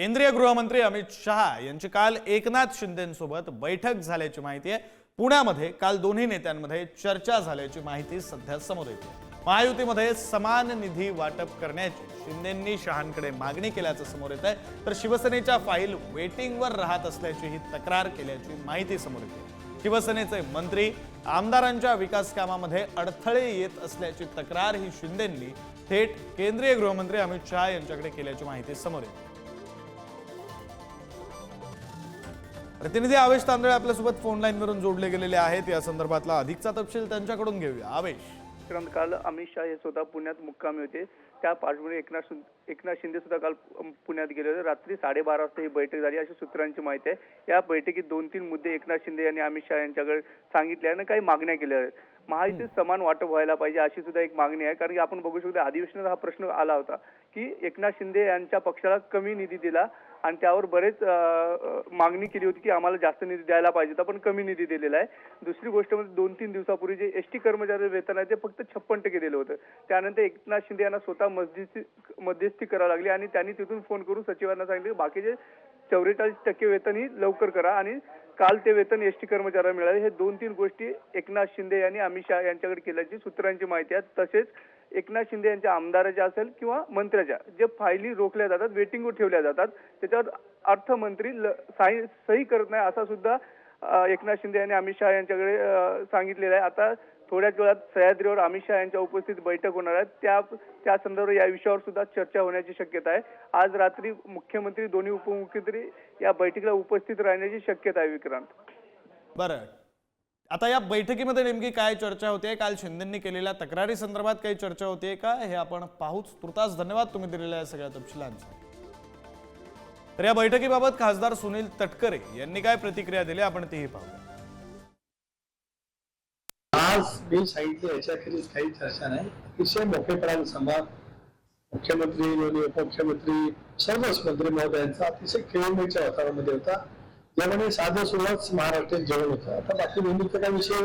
केंद्रीय गृहमंत्री अमित शहा यांची काल एकनाथ शिंदेसोबत बैठक झाल्याची माहिती आहे. पुण्यामध्ये काल दोन्ही नेत्यांमध्ये चर्चा झाल्याची माहिती सध्या समोर येते महायुतीमध्ये समान निधी वाटप करण्याची शिंदेंनी शहांकडे मागणी केल्याचं समोर येत आहे. तर शिवसेनेच्या फाईल वेटिंगवर राहत असल्याची ही तक्रार केल्याची माहिती समोर येते शिवसेनेचे मंत्री आमदारांच्या विकास कामामध्ये अडथळे येत असल्याची तक्रार ही शिंदेंनी थेट केंद्रीय गृहमंत्री अमित शहा यांच्याकडे केल्याची माहिती समोर येते प्रतिनिधी आवेश तांदळे आपल्यासोबत फोन लाईनवरून जोडले गेलेले आहेत. या संदर्भातला अधिकचा तपशील त्यांच्याकडून घेऊया. आवेश. काल अमित शहा हे स्वतः पुण्यात मुक्कामी होते. त्या पार्श्वभूमीवर एकनाथ एकनाथ शिंदे सुद्धा काल पुण्यात गेले होते. रात्री साडेबारा वाजता ही बैठक झाली. अशी सूत्रांची माहिती आहे. या बैठकीत दोन तीन मुद्दे एकनाथ शिंदे यांनी अमित शहा यांच्याकडे सांगितले आणि काही मागण्या केल्या. आहेत महायुतीत समान वाटप व्हायला पाहिजे अशी सुद्धा एक मागणी आहे. कारण की आपण बघू शकतो अधिवेशनात हा प्रश्न आला होता की एकनाथ शिंदे यांच्या पक्षाला कमी निधी दिला आणि त्यावर बरेच मागणी केली होती की आम्हाला जास्त निधी द्यायला पाहिजे होता पण कमी निधी दिलेला आहे. दुसरी गोष्ट म्हणजे दोन तीन दिवसापूर्वी जे एस टी कर्मचारी वेतन आहे ते फक्त छप्पन टक्के दिलं होतं. त्यानंतर एकनाथ शिंदे यांना स्वतः मध्यस्थी मध्यस्थी करावी लागली आणि त्यांनी तिथून फोन करून सचिवांना सांगितले बाकीचे चौवेचाळीस टक्के वेतन ही लवकर करा आणि काल ते वेतन एस टी कर्मचाऱ्यांना मिळाले. हे दोन तीन गोष्टी एकनाथ शिंदे यांनी अमित शहा यांच्याकडे केल्याची सूत्रांची माहिती आहे. तसेच एकनाथ शिंदे यांच्या आमदाराच्या असेल किंवा मंत्र्याच्या जे फायली रोखल्या जातात वेटिंगवर ठेवल्या जातात त्याच्यावर अर्थमंत्री ल- साई सही करत नाही असा सुद्धा एकनाथ शिंदे यांनी अमित शहा यांच्याकडे सांगितलेला सांगितलेलं आहे. आता थोड्याच वेळात सह्याद्रीवर अमित शहा यांच्या उपस्थित बैठक होणार आहे. त्या त्या संदर्भात या विषयावर सुद्धा चर्चा होण्याची शक्यता आहे. आज रात्री मुख्यमंत्री दोन्ही उपमुख्यमंत्री या बैठकीला उपस्थित राहण्याची शक्यता आहे विक्रांत. बरं. आता या बैठकीमध्ये नेमकी काय चर्चा होते काल शिंदेंनी केलेल्या तक्रारी संदर्भात काही चर्चा होते का? हे आपण पाहूच. तुर्तास धन्यवाद तुम्ही दिलेल्या या सगळ्या तपशिलांचा. तर या बैठकीबाबत खासदार सुनील तटकरे यांनी काय प्रतिक्रिया दिली? आपण तीही पाहूया. आज मी सांगितलं याच्याखेरीज काही चर्चा नाही. अतिशय मोठेपणाने संवाद. मुख्यमंत्री दोन्ही उपमुख्यमंत्री सर्वच मंत्री महोदयांचा अतिशय खेळमेच्या वातावरणामध्ये होता. ज्यामुळे साधं सुरुवात महाराष्ट्रात जेवण होतं. आता बाकी नेहमीचा काही विषय?